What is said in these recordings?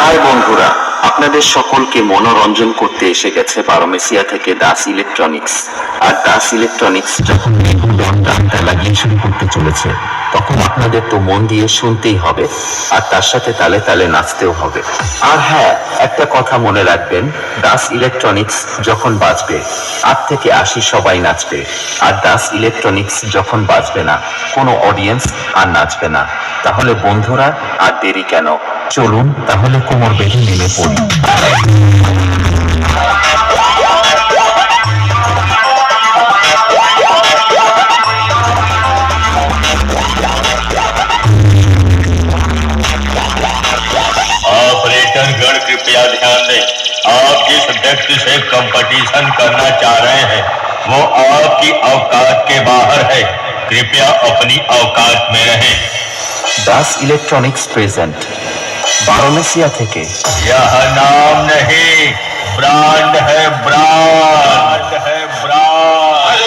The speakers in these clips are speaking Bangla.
হাই বন্ধুরা আপনাদের সকলকে মনোরঞ্জন করতে এসে গেছে পারমেসিয়া থেকে দাস ইলেকট্রনিক্স আর দাস ইলেকট্রনিক্স যখন নির্ভুল ডাক্তার লাগিয়ে শুরু করতে চলেছে তখন আপনাদের তো মন দিয়ে শুনতেই হবে আর তার সাথে তালে তালে নাচতেও হবে আর হ্যাঁ একটা কথা মনে রাখবেন দাস ইলেকট্রনিক্স যখন বাজবে আট থেকে আশি সবাই নাচবে আর দাস ইলেকট্রনিক্স যখন বাজবে না কোনো অডিয়েন্স আর নাচবে না তাহলে বন্ধুরা আর দেরি কেন চলুন তাহলে কোমর বেঁধে নেমে পড়ুন व्यक्ति से कंपटीशन करना चाह रहे हैं वो आपकी अवकात के बाहर है कृपया अपनी अवकात में रहें दास इलेक्ट्रॉनिक्स प्रेजेंट थे के यह नाम नहीं ब्रांड है ब्रांड है ब्रांड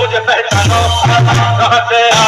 मुझे पहचानो कहां से आ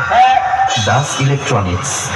Just Electronics.